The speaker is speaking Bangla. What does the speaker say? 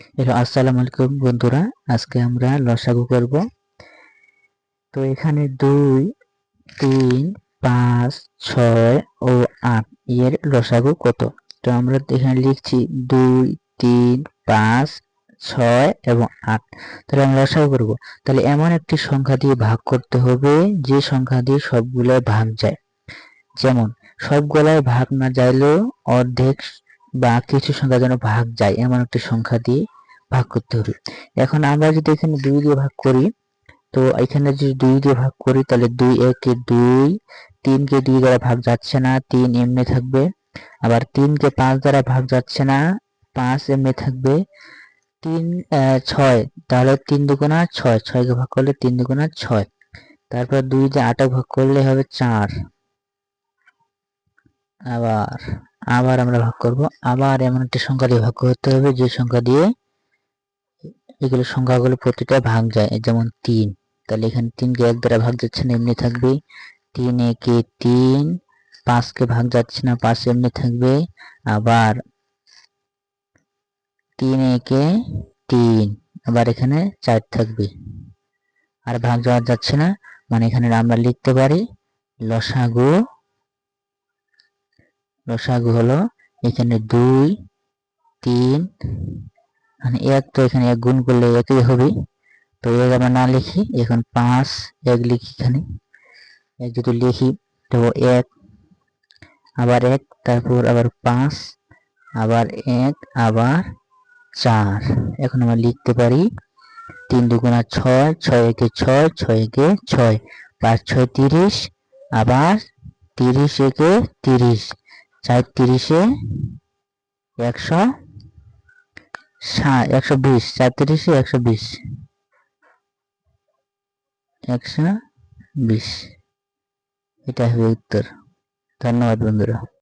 হ্যালো, আসসালামু আলাইকুম বন্ধুরা। আজকে আমরা লসাগু করব। তো এখানে দুই, তিন, পাঁচ, ছয় ও আট এর লসাগু কত? তো আমরা এখানে লিখছি দুই, তিন, পাঁচ, ছয় এবং আট। তাহলে আমরা লসাগু করব। তাহলে এমন একটি সংখ্যা দিয়ে ভাগ করতে হবে, যে সংখ্যা দিয়ে সবগুলো ভাগ যায়। যেমন, সবগুলোয় ভাগ না যাইলেও অর্ধেক বা কিছু সংখ্যা যেন ভাগ যায়, এমন একটি সংখ্যা দিয়ে ভাগ করতে হবে। এখন আমরা যদি এখানে দুই দিয়ে ভাগ করি, তো এখানে যদি দুই দিয়ে ভাগ করি, তাহলে দুই একে দুই, তিনকে দুই দ্বারা ভাগ যাচ্ছে না, তিন এমনি থাকবে। আবার তিনকে পাঁচ দ্বারা ভাগ যাচ্ছে না, পাঁচ এমনি থাকবে। তিন ছয়, তাহলে তিন দুগুণা ছয়, ছয়কে ভাগ করলে তিন দুগুণা ছয়। তারপর দুই দিয়ে আটক ভাগ করলে হবে চার। আবার আবার আমরা ভাগ করব। আবার এমন একটি সংখ্যা দিয়ে ভাগ করতে হবে, যে সংখ্যা দিয়ে এগুলো সংখ্যাগুলো প্রতিটা ভাগ যায়। যেমন তিন, তাহলে এখানে তিনকে এক দ্বারা ভাগ যাচ্ছে না, এমনি থাকবে। তিন একে তিন, পাঁচকে ভাগ যাচ্ছে না, পাঁচ এমনি থাকবে। আবার তিন একে তিন, আবার এখানে চার থাকবে। আর ভাগ যাওয়া যাচ্ছে না মানে এখানে আমরা লিখতে পারি লসাগু লসাগু হলো, এখানে দুই, তিন মানে এক তো এখানে এক গুণ করলে একই হবে। তো এক আমরা না লিখি, এখন পাঁচ, এক লিখি এখানে। এক যদি লিখি তো এক, আবার এক, তারপর আবার পাঁচ, আবার এক, আবার চার। এখন আমরা লিখতে পারি, তিন দুগুণা ছয় ছয় একে ছয় ছয় একে ছয়। পাঁচ, ছয় তিরিশ, আবার তিরিশ একে তিরিশ। চার তিরিশে একশো একশো বিশ চার তিরিশে একশো বিশ একশো বিশ। এটা হবে উত্তর। ধন্যবাদ বন্ধুরা।